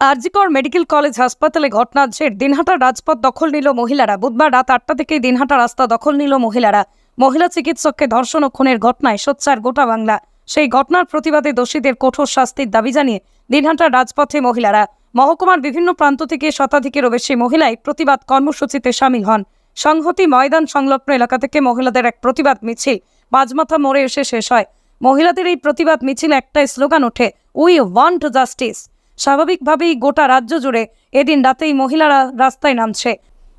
RG Kar medical college হাসপাতালে ঘটনার জের দিনহাটা রাজপথ দখল নিল মহিলারা। বুধবার রাত আটটা থেকে দিনহাটা রাস্তা দখল নিল মহিলারা। মহিলা চিকিৎসককে ধর্ষণ ও খুনের ঘটনায় সোচ্চার গোটা বাংলা। সেই ঘটনার প্রতিবাদে দোষীদের কঠোর শাস্তির দাবি জানিয়ে দিনহাটার রাজপথে মহিলারা। মহকুমার বিভিন্ন প্রান্ত থেকে শতাধিকেরও বেশি মহিলাই প্রতিবাদ কর্মসূচিতে সামিল হন। সংহতি ময়দান সংলগ্ন এলাকা থেকে মহিলাদের এক প্রতিবাদ মিছিল। বাজমাথা মোড়ে এসে শেষ হয়। মহিলাদের এই প্রতিবাদ মিছিল একটাই স্লোগান ওঠে উই ওয়ান্ট জাস্টিস স্বাভাবিকভাবেই গোটা রাজ্য জুড়ে এদিন রাতেই মহিলারা রাস্তায় নামছে।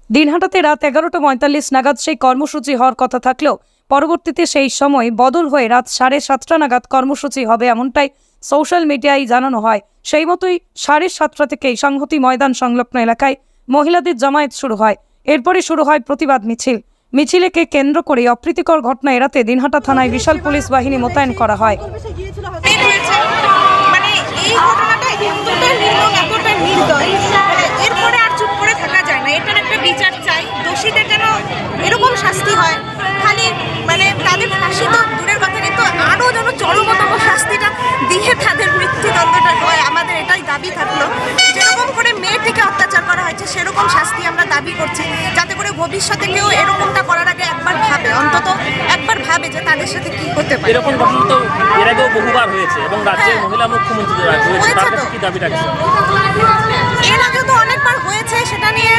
দিনহাটাতে রাত এগারোটা পঁয়তাল্লিশ নাগাদ সেই কর্মসূচি হওয়ার কথা থাকলেও পরবর্তীতে সেই সময় বদল হয়ে রাত সাড়ে সাতটা নাগাদ কর্মসূচি হবে এমনটাই সোশ্যাল মিডিয়ায় জানানো হয়। সেই মতোই সাড়ে সাতটা থেকেই সংহতি ময়দান সংলগ্ন এলাকায় মহিলাদের জমায়েত শুরু হয়। এরপরই শুরু হয় প্রতিবাদ মিছিল। মিছিলকে কেন্দ্র করে অপ্রীতিকর ঘটনা এড়াতে দিনহাটা থানায় বিশাল পুলিশ বাহিনী মোতায়েন করা হয়। এতটা নির্মম এতটা নির্দয়। এরপরে আর চুপ করে থাকা যায় না। এটার একটা বিচার চাই। দোষীদের যেন এরকম শাস্তি হয়। খালি মানে তাদের ফাঁসি তো দূরের কথা, কিন্তু আরও যেন চরমতম শাস্তিটা দিয়ে তাদের মৃত্যুদণ্ডটা হয়, আমাদের এটাই দাবি থাকল। যেরকম করে মেয়ে থেকে অত্যাচার করা হয়েছে, সেরকম শাস্তি আমরা দাবি করছি। যাতে ভবিষ্যতে কেউ এরকমটা করার আগে একবার ভাবে অন্তত একবার ভাবে যে তাদের সাথে কি হতে পারে এরকম ঘটনা তো এর আগেও বহুবার হয়েছে এবং রাজ্যের হ্যাঁ। মহিলা মুখ্যমন্ত্রী হয়েছে তার। কাছে কি দাবি রাখছে এর আগে তো অনেকবার হয়েছে সেটা নিয়ে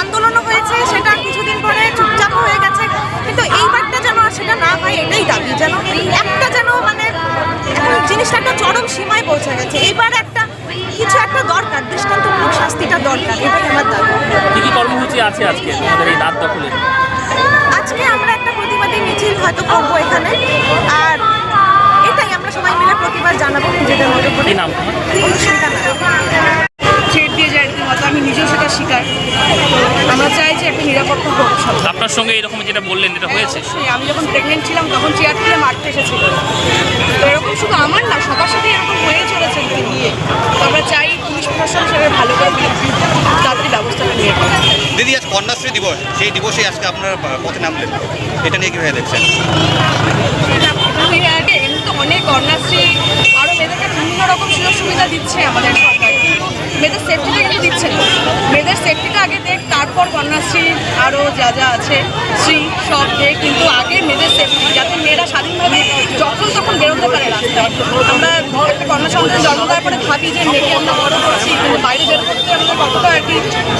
আন্দোলনও হয়েছে সেটা কিছুদিন পরে চুপচাপ হয়ে গেছে কিন্তু এইবারটা যেন আর সেটা না হয় এটাই দাবি যেন একটা যেন মানে জিনিসটা একটা চরম সীমায় পৌঁছে গেছে এইবার একটা শাস্তিটা দরকার এটাই আমার দাবি। কি কি কর্মসূচি আছে আজকে আমাদের এই রাত দখলে? আজকে আমরা একটা প্রতিবাদী মিছিল হয়তো করব এখানে আর এটাই আমরা সবাই মিলে প্রতিবাদ জানাব নিজেদের মতো করে নাম ছেড় দিয়ে যায় রীতিমতো আমি নিজেও সেটা শিকার আমরা চাই যে একটা নিরাপত্তা হোক আপনার সঙ্গে এরকম যেটা বললেন এটা হয়েছে? আমি যখন প্রেগনেন্ট ছিলাম তখন চেয়ার তুলে মারতে এসেছিল। তো এরকম শুধু আমার না সবার সাথে এরকম হয়ে চলেছে তো আমরা চাই প্রশাসন সেটা ভালো করে তাড়াতাড়ি ব্যবস্থাটা নিয়ে দিদি আজ কন্যাশ্রী দিবস সেই দিবসে আজকে আপনারা পথে নামলেন। এটা নিয়ে কীভাবে দেখছেন? অনেক কন্যাশ্রী আরও মেয়েদেরকে বিভিন্ন রকম সুযোগ সুবিধা দিচ্ছে আমাদের সরকার। কিন্তু মেয়েদের সেফটিটা কিন্তু দিচ্ছে না। মেয়েদের সেফটিটা আগে দেখ তারপর কন্যাশ্রী আরও যা যা আছে শ্রী সব দেখ কিন্তু আগে মেয়েদের সেফটি যাতে মেয়েরা স্বাধীনভাবে যখন তখন বেরোতে পারে রাস্তায়। আমরা একটা কন্যা সন্তান জন্ম দেওয়ার পরে ভাবি যে মেয়েকে আমরা বড় করছি কিন্তু বাইরে বের করতে আমাদের কতটা আর কি হয় যে মেয়েকে কেউ কিছু করতে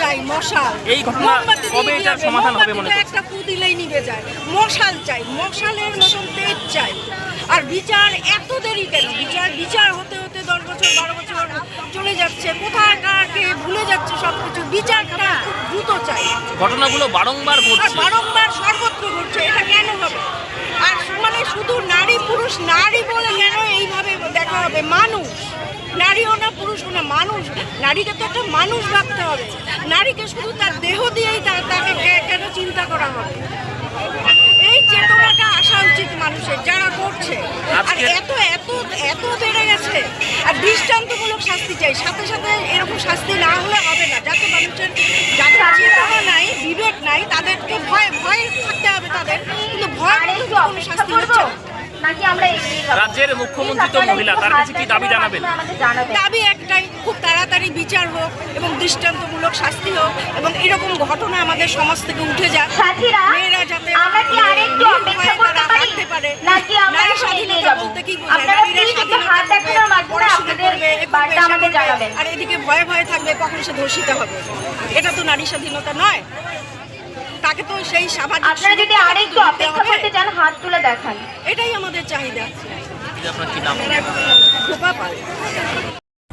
চাই মশাল। এই ঘটনা কবে এটার সমাধান হবে মনে একটা ফু দিলেই নিভে যায়। মশাল চাই মশালের মতন তেজ চাই। আর বিচার এত দেরি কেন? বিচার বিচার হতে হতে দশ বছর বারো বছর চলে যাচ্ছে। কোথায় কাকে ভুলে যাচ্ছে সব কিছু বিচারটা খুব দ্রুত চাই। ঘটনাগুলো বারংবার ঘটছে। বারংবার সর্বত্র ঘটছে এটা কেন হবে? আর মানে শুধু নারী পুরুষ নারী বলে কেন এইভাবে দেখা হবে? মানুষ। নারীও না পুরুষও না মানুষ নারীকে তো একটা মানুষ ভাবতে হবে। নারীকে শুধু তার দেহ দিয়েই তাকে কেন চিন্তা করা হবে? এই চেতনাটা আসা উচিত মানুষের যারা করছে। আর এত এত এত বেড়ে গেছে। আর দৃষ্টান্তমূলক শাস্তি চাই। সাথে সাথে এরকম শাস্তি না হলে হবে না। যাতে মানুষের যাদের চেতনা নাই বিবেক নাই তাদেরকে ভয় ভয় থাকতে হবে তাদের। কিন্তু ভয় কোনো শাস্তি। নাকি আমরা এগিয়ে রাজ্যের মুখ্যমন্ত্রী তো মহিলা তার কাছে কি দাবি জানাবেন? দাবি একটাই খুব তাড়াতাড়ি বিচার হোক এবং দৃষ্টান্তমূলক শাস্তি হোক এবং এরকম ঘটনা আমাদের সমাজ থেকে উঠে যাক। সাথীরা, মেয়েরা যাতে আমরা কি আরেকটু অপেক্ষা করতে পারি? পারে? নাকি আমরা নারী স্বাধীনতা বলতে কি। আর এদিকে ভয়ে ভয়ে থাকবে কখন সে ধর্ষিত হবে? এটা তো নারী স্বাধীনতা নয়। তাকে তো সেই স্বাভাবিক আপনারা যদি আরেকটু অপেক্ষা। করতে চান হাত তুলে দেখান। এটাই আমাদের চাহিদা। আপনার কি নাম?